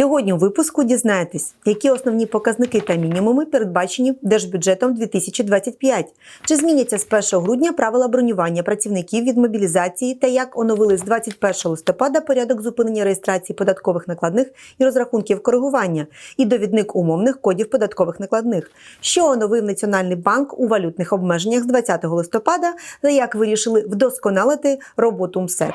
Сьогодні у випуску дізнаєтесь, які основні показники та мінімуми передбачені держбюджетом 2025, чи зміняться з 1 грудня правила бронювання працівників від мобілізації та як оновили з 21 листопада порядок зупинення реєстрації податкових накладних і розрахунків коригування і довідник умовних кодів податкових накладних, що оновив Національний банк у валютних обмеженнях з 20 листопада та як вирішили вдосконалити роботу МСЕК.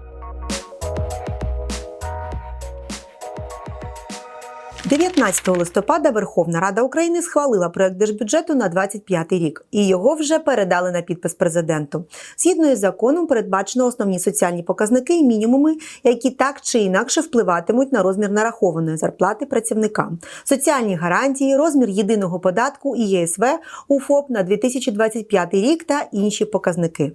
19 листопада Верховна Рада України схвалила проект держбюджету на 25 рік, і його вже передали на підпис президенту. Згідно із законом, передбачено основні соціальні показники і мінімуми, які так чи інакше впливатимуть на розмір нарахованої зарплати працівникам, соціальні гарантії, розмір єдиного податку і ЄСВ у ФОП на 2025 рік та інші показники.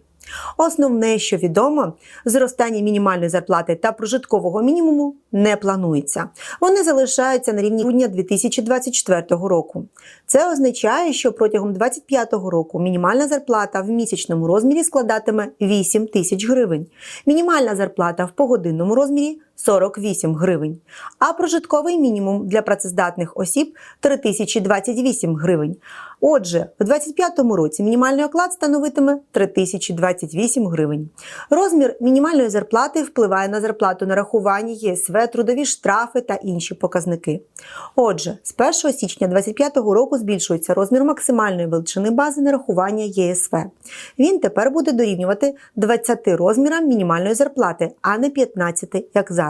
Основне, що відомо, зростання мінімальної зарплати та прожиткового мінімуму не планується. Вони залишаються на рівні грудня 2024 року. Це означає, що протягом 2025 року мінімальна зарплата в місячному розмірі складатиме 8 тисяч гривень. Мінімальна зарплата в погодинному розмірі 48 гривень, а прожитковий мінімум для працездатних осіб 3028 гривень. Отже, в 2025 році мінімальний оклад становитиме 3028 гривень. Розмір мінімальної зарплати впливає на зарплату нарахування ЄСВ, трудові штрафи та інші показники. Отже, з 1 січня 2025 року збільшується розмір максимальної величини бази нарахування ЄСВ. Він тепер буде дорівнювати 20 розмірам мінімальної зарплати, а не 15, як зараз.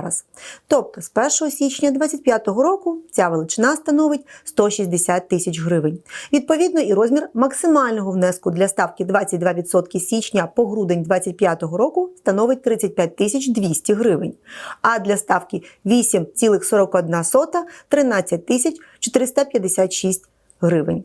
Тобто з 1 січня 2025 року ця величина становить 160 тисяч гривень. Відповідно, і розмір максимального внеску для ставки 22% січня по грудень 2025 року становить 35 тисяч 200 гривень, а для ставки 8,41 – 13 тисяч 456 гривень.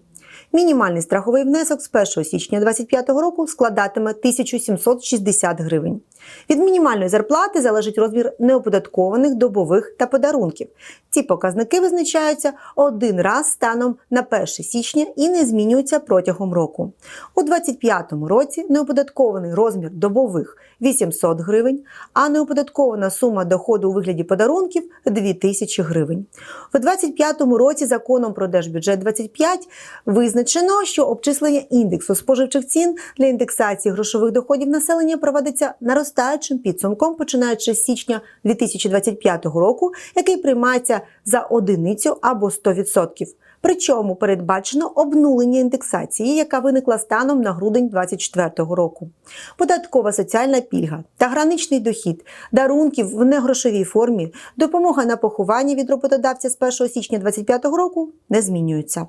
Мінімальний страховий внесок з 1 січня 2025 року складатиме 1760 гривень. Від мінімальної зарплати залежить розмір неоподаткованих добових та подарунків. Ці показники визначаються один раз станом на 1 січня і не змінюються протягом року. У 2025 році неоподаткований розмір добових 800 гривень, а неоподаткована сума доходу у вигляді подарунків 2000 гривень. У 2025 році законом про держбюджет 25 визначено, що обчислення індексу споживчих цін для індексації грошових доходів населення проводиться наростаючим підсумком, починаючи з січня 2025 року, який приймається за одиницю або 100%. Причому передбачено обнулення індексації, яка виникла станом на грудень 2024 року. Податкова соціальна пільга та граничний дохід, дарунків в негрошовій формі, допомога на поховання від роботодавця з 1 січня 2025 року не змінюються.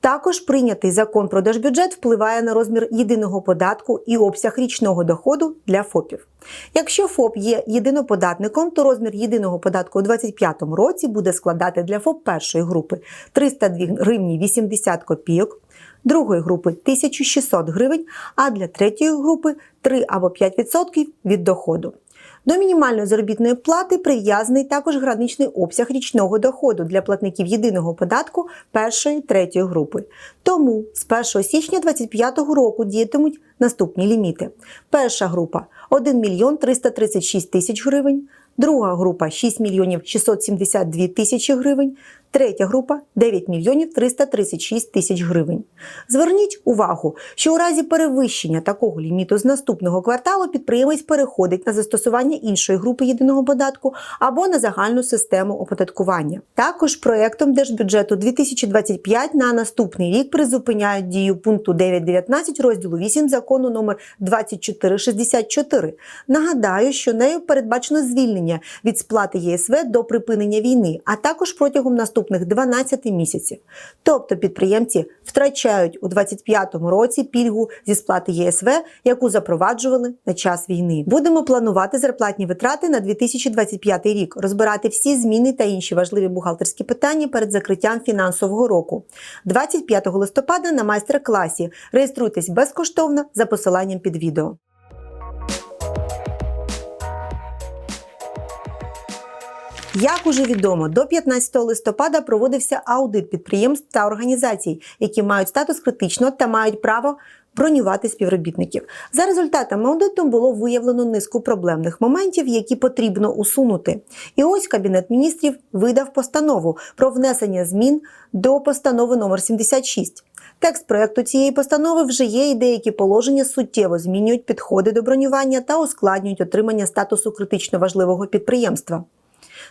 Також прийнятий закон про держбюджет впливає на розмір єдиного податку і обсяг річного доходу для ФОПів. Якщо ФОП є єдиноподатником, то розмір єдиного податку у 2025 році буде складати для ФОП першої групи 302 гривні 80 копійок, другої групи 1600 гривень, а для третьої групи 3 або 5% від доходу. До мінімальної заробітної плати прив'язаний також граничний обсяг річного доходу для платників єдиного податку першої третьої групи. Тому з 1 січня 2025 року діятимуть наступні ліміти. Перша група 1 мільйон 336 тисяч гривень, друга група 6 мільйонів 672 тисячі гривень, третя група 9 мільйонів 336 тисяч гривень. Зверніть увагу, що у разі перевищення такого ліміту з наступного кварталу підприємець переходить на застосування іншої групи єдиного податку або на загальну систему оподаткування. Також проектом держбюджету 2025 на наступний рік призупиняють дію пункту 9.19 розділу 8 закону номер 2464. Нагадаю, що нею передбачено звільнення від сплати ЄСВ до припинення війни, а також протягом наступного наступних 12 місяців. Тобто підприємці втрачають у 2025 році пільгу зі сплати ЄСВ, яку запроваджували на час війни. Будемо планувати зарплатні витрати на 2025 рік, розбирати всі зміни та інші важливі бухгалтерські питання перед закриттям фінансового року. 25 листопада на майстер-класі. Реєструйтесь безкоштовно за посиланням під відео. Як уже відомо, до 15 листопада проводився аудит підприємств та організацій, які мають статус критичного та мають право бронювати співробітників. За результатами аудиту було виявлено низку проблемних моментів, які потрібно усунути. І ось Кабінет міністрів видав постанову про внесення змін до постанови номер 76. Текст проекту цієї постанови вже є, і деякі положення суттєво змінюють підходи до бронювання та ускладнюють отримання статусу критично важливого підприємства.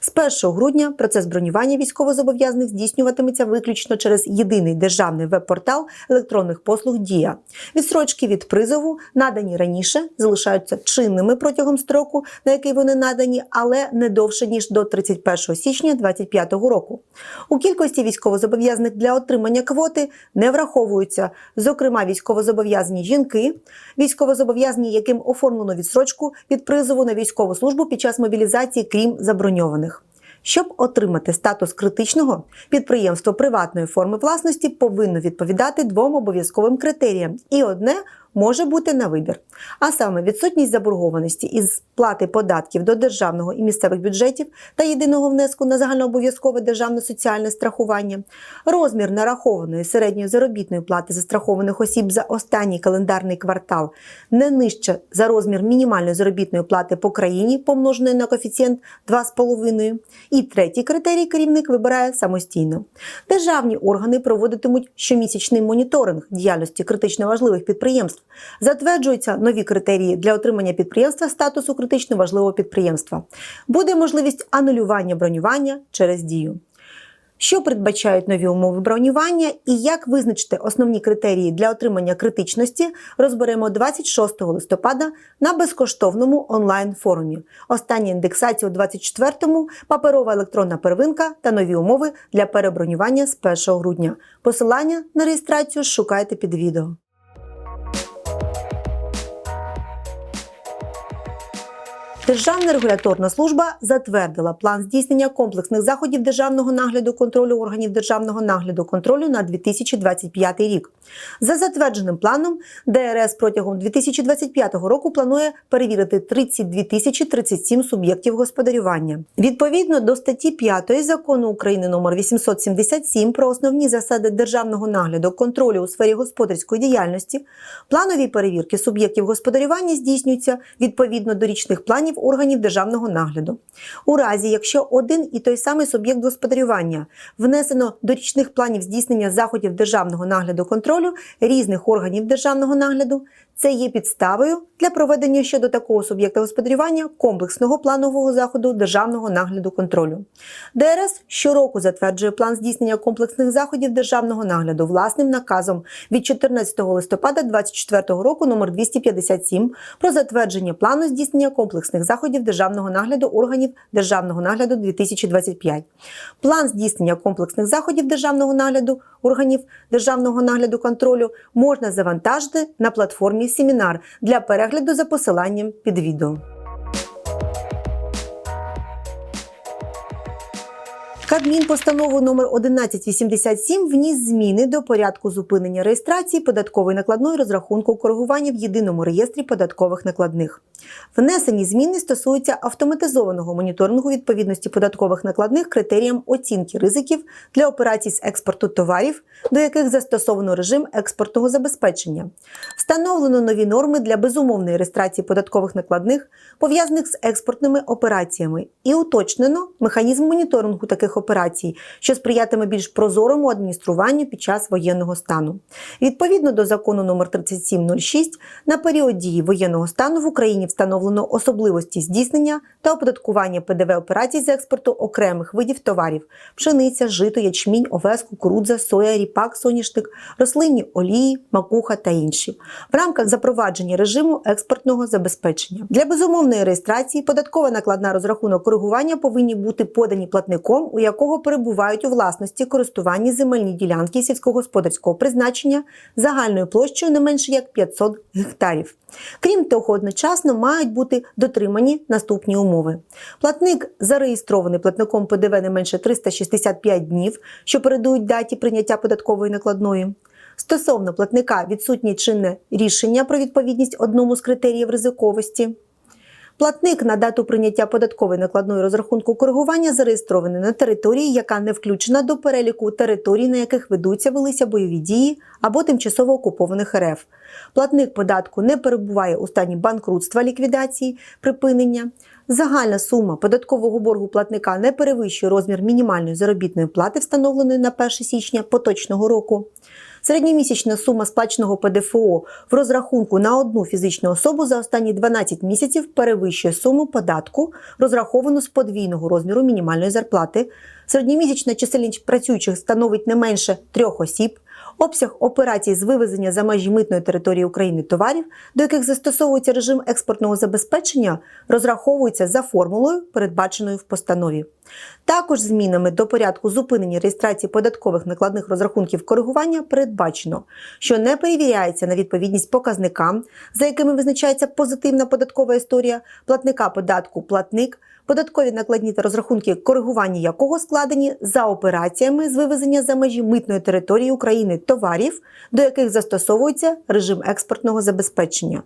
З 1 грудня процес бронювання військовозобов'язаних здійснюватиметься виключно через єдиний державний веб-портал електронних послуг Дія. Відстрочки від призову, надані раніше, залишаються чинними протягом строку, на який вони надані, але не довше ніж до 31 січня 2025 року. У кількості військовозобов'язаних для отримання квоти не враховуються, зокрема, військовозобов'язані жінки, військовозобов'язані, яким оформлено відстрочку від призову на військову службу під час мобілізації, крім заброньованих. Щоб отримати статус критичного, підприємство приватної форми власності повинно відповідати двом обов'язковим критеріям, і одне може бути на вибір. А саме відсутність заборгованості із сплати податків до державного і місцевих бюджетів та єдиного внеску на загальнообов'язкове державне соціальне страхування, розмір нарахованої середньої заробітної плати застрахованих осіб за останній календарний квартал не нижче за розмір мінімальної заробітної плати по країні, помноженої на коефіцієнт 2,5. І третій критерій керівник вибирає самостійно. Державні органи проводитимуть щомісячний моніторинг діяльності критично важливих підприємств. Затверджуються нові критерії для отримання підприємства статусу критично важливого підприємства. Буде можливість анулювання бронювання через дію. Що передбачають нові умови бронювання і як визначити основні критерії для отримання критичності, розберемо 26 листопада на безкоштовному онлайн-форумі. Остання індексація у 24-му, паперова електронна первинка та нові умови для перебронювання з 1 грудня. Посилання на реєстрацію шукайте під відео. Державна регуляторна служба затвердила план здійснення комплексних заходів державного нагляду контролю органів державного нагляду контролю на 2025 рік. За затвердженим планом, ДРС протягом 2025 року планує перевірити 32 тисячі 37 суб'єктів господарювання. Відповідно до статті 5 закону України номер 877 про основні засади державного нагляду контролю у сфері господарської діяльності, планові перевірки суб'єктів господарювання здійснюються відповідно до річних планів органів державного нагляду. У разі, якщо один і той самий суб'єкт господарювання внесено до річних планів здійснення заходів державного нагляду контролю різних органів державного нагляду, це є підставою для проведення щодо такого суб'єкта господарювання комплексного планового заходу державного нагляду контролю. ДРС щороку затверджує план здійснення комплексних заходів державного нагляду власним наказом від 14 листопада 2024 року номер 257 про затвердження плану здійснення комплексних заходів державного нагляду органів державного нагляду 2025. План здійснення комплексних заходів державного нагляду органів державного нагляду контролю можна завантажити на платформі Семінар для перегляду за посиланням під відео. Кабмін постанову номер 1187 вніс зміни до порядку зупинення реєстрації податкової накладної розрахунку коригування в єдиному реєстрі податкових накладних. Внесені зміни стосуються автоматизованого моніторингу відповідності податкових накладних критеріям оцінки ризиків для операцій з експорту товарів, до яких застосовано режим експортного забезпечення. Встановлено нові норми для безумовної реєстрації податкових накладних, пов'язаних з експортними операціями, і уточнено механізм моніторингу таких операцій, що сприятиме більш прозорому адмініструванню під час воєнного стану. Відповідно до закону номер 3706 на період дії воєнного стану в Україні встановлено особливості здійснення та оподаткування ПДВ операцій з експорту окремих видів товарів: пшениця, жито, ячмінь, овес, кукурудза, соя, ріпак, соняшник, рослинні олії, макуха та інші в рамках запровадження режиму експортного забезпечення. Для безумовної реєстрації податкова накладна розрахунок коригування повинні бути подані платником, у якого перебувають у власності користуванні земельні ділянки сільськогосподарського призначення загальною площею не менше як 500 гектарів. Крім того, одночасно мають бути дотримані наступні умови. Платник зареєстрований платником ПДВ не менше 365 днів, що передують даті прийняття податкової накладної. Стосовно платника відсутнє чинне рішення про відповідність одному з критеріїв ризиковості. Платник на дату прийняття податкової накладної розрахунку коригування зареєстрований на території, яка не включена до переліку територій, на яких ведуться велися бойові дії або тимчасово окупованих РФ. Платник податку не перебуває у стані банкрутства, ліквідації, припинення. Загальна сума податкового боргу платника не перевищує розмір мінімальної заробітної плати, встановленої на 1 січня поточного року. Середньомісячна сума сплаченого ПДФО в розрахунку на одну фізичну особу за останні 12 місяців перевищує суму податку, розраховану з подвійного розміру мінімальної зарплати. Середньомісячна чисельність працюючих становить не менше трьох осіб. Обсяг операцій з вивезення за межі митної території України товарів, до яких застосовується режим експортного забезпечення, розраховується за формулою, передбаченою в постанові. Також змінами до порядку зупинення реєстрації податкових накладних розрахунків коригування передбачено, що не перевіряється на відповідність показникам, за якими визначається позитивна податкова історія платника податку платник, податкові накладні та розрахунки коригування якого складені за операціями з вивезення за межі митної території України товарів, до яких застосовується режим експортного забезпечення.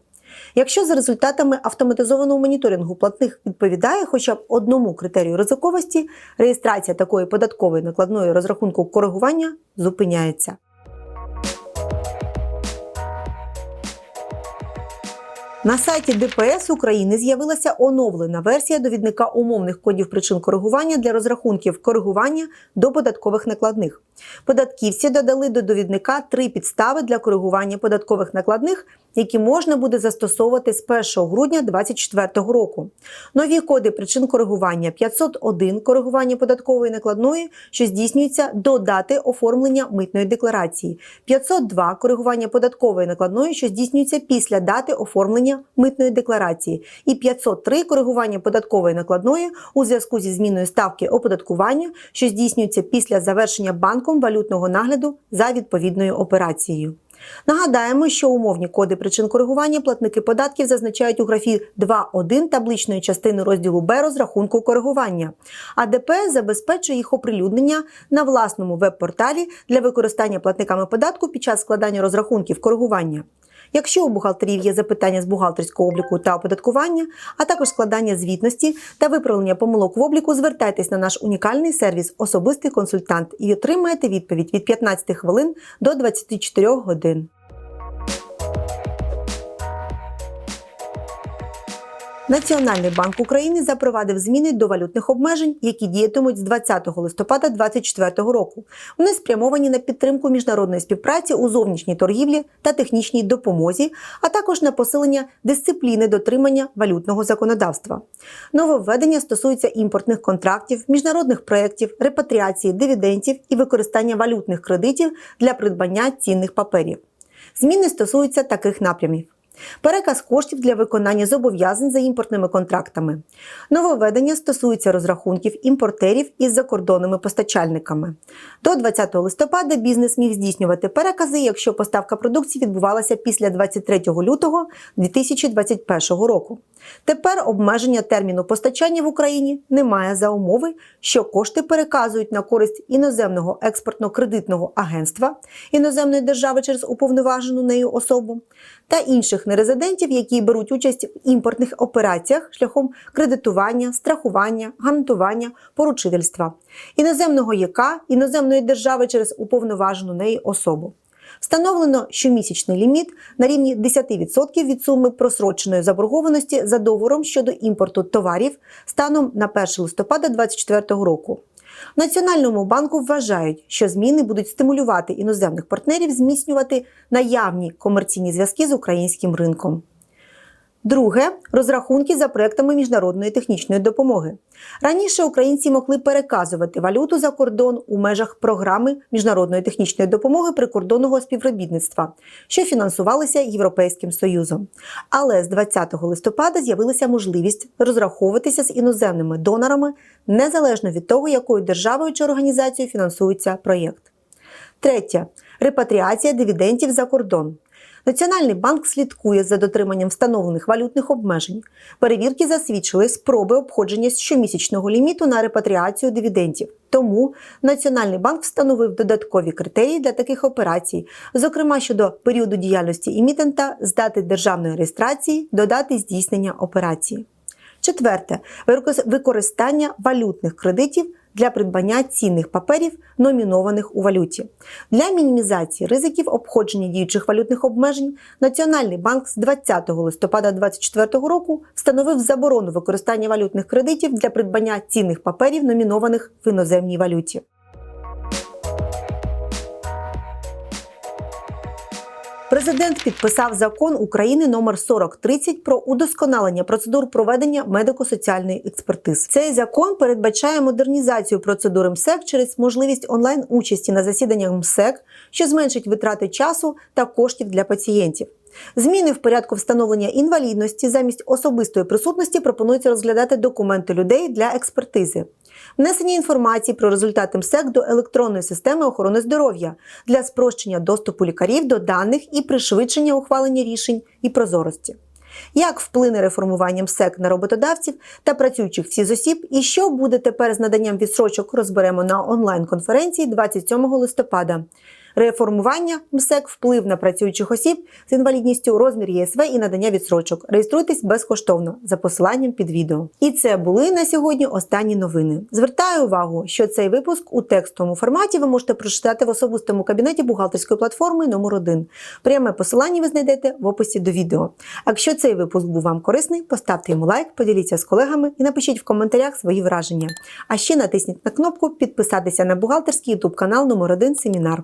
Якщо за результатами автоматизованого моніторингу платник відповідає хоча б одному критерію ризиковості, реєстрація такої податкової накладної розрахунку коригування зупиняється. На сайті ДПС України з'явилася оновлена версія довідника умовних кодів причин коригування для розрахунків коригування до податкових накладних. Податківці додали до довідника три підстави для коригування податкових накладних, які можна буде застосовувати з 1 грудня 2024 року. Нові коди причин коригування 501 коригування податкової накладної, що здійснюється до дати оформлення митної декларації, 502 коригування податкової накладної, що здійснюється після дати оформлення митної декларації, і 503 коригування податкової накладної у зв'язку зі зміною ставки оподаткування, що здійснюється після завершення банком валютного нагляду за відповідною операцією. Нагадаємо, що умовні коди причин коригування платники податків зазначають у графі 2.1 табличної частини розділу Б розрахунку коригування, а ДПС забезпечує їх оприлюднення на власному веб-порталі для використання платниками податку під час складання розрахунків коригування. Якщо у бухгалтерів є запитання з бухгалтерського обліку та оподаткування, а також складання звітності та виправлення помилок в обліку, звертайтесь на наш унікальний сервіс Особистий консультант і отримаєте відповідь від 15 хвилин до 24 годин. Національний банк України запровадив зміни до валютних обмежень, які діятимуть з 20 листопада 2024 року. Вони спрямовані на підтримку міжнародної співпраці у зовнішній торгівлі та технічній допомозі, а також на посилення дисципліни дотримання валютного законодавства. Нововведення стосується імпортних контрактів, міжнародних проєктів, репатріації дивідендів і використання валютних кредитів для придбання цінних паперів. Зміни стосуються таких напрямів. Переказ коштів для виконання зобов'язань за імпортними контрактами. Нововведення стосується розрахунків імпортерів із закордонними постачальниками. До 20 листопада бізнес міг здійснювати перекази, якщо поставка продукції відбувалася після 23 лютого 2021 року. Тепер обмеження терміну постачання в Україні немає за умови, що кошти переказують на користь іноземного експортно-кредитного агентства іноземної держави через уповноважену нею особу та інших нерезидентів, які беруть участь в імпортних операціях шляхом кредитування, страхування, гарантування, поручительства, іноземного ЯК, іноземної держави через уповноважену неї особу. Встановлено щомісячний ліміт на рівні 10% від суми просроченої заборгованості за договором щодо імпорту товарів станом на 1 листопада 2024 року. В Національному банку вважають, що зміни будуть стимулювати іноземних партнерів зміцнювати наявні комерційні зв'язки з українським ринком. Друге розрахунки за проектами міжнародної технічної допомоги. Раніше українці могли переказувати валюту за кордон у межах програми міжнародної технічної допомоги прикордонного співробітництва, що фінансувалися Європейським Союзом. Але з 20 листопада з'явилася можливість розраховуватися з іноземними донорами незалежно від того, якою державою чи організацією фінансується проєкт. Третє репатріація дивідендів за кордон. Національний банк слідкує за дотриманням встановлених валютних обмежень. Перевірки засвідчили спроби обходження щомісячного ліміту на репатріацію дивідендів. Тому Національний банк встановив додаткові критерії для таких операцій, зокрема щодо періоду діяльності емітента, з дати державної реєстрації до дати здійснення операції. Четверте використання валютних кредитів для придбання цінних паперів, номінованих у валюті. Для мінімізації ризиків обходження діючих валютних обмежень Національний банк з 20 листопада 2024 року встановив заборону використання валютних кредитів для придбання цінних паперів, номінованих в іноземній валюті. Президент підписав закон України номер 4030 про удосконалення процедур проведення медико-соціальної експертиз. Цей закон передбачає модернізацію процедури МСЕК через можливість онлайн участі на засіданнях МСЕК, що зменшить витрати часу та коштів для пацієнтів. Зміни в порядку встановлення інвалідності замість особистої присутності пропонується розглядати документи людей для експертизи. Внесення інформації про результати МСЕК до електронної системи охорони здоров'я для спрощення доступу лікарів до даних і пришвидшення ухвалення рішень і прозорості. Як вплине реформування МСЕК на роботодавців та працюючих всі з осіб, і що буде тепер з наданням відсрочок, розберемо на онлайн-конференції 27 листопада. Реформування МСЕК, вплив на працюючих осіб з інвалідністю, розмір ЄСВ і надання відсрочок. Реєструйтесь безкоштовно за посиланням під відео. І це були на сьогодні останні новини. Звертаю увагу, що цей випуск у текстовому форматі ви можете прочитати в особистому кабінеті бухгалтерської платформи номер 1 Пряме посилання ви знайдете в описі до відео. Якщо цей випуск був вам корисний, поставте йому лайк, поділіться з колегами і напишіть в коментарях свої враження. А ще натисніть на кнопку підписатися на бухгалтерський ютуб канал номер 1 Семінар.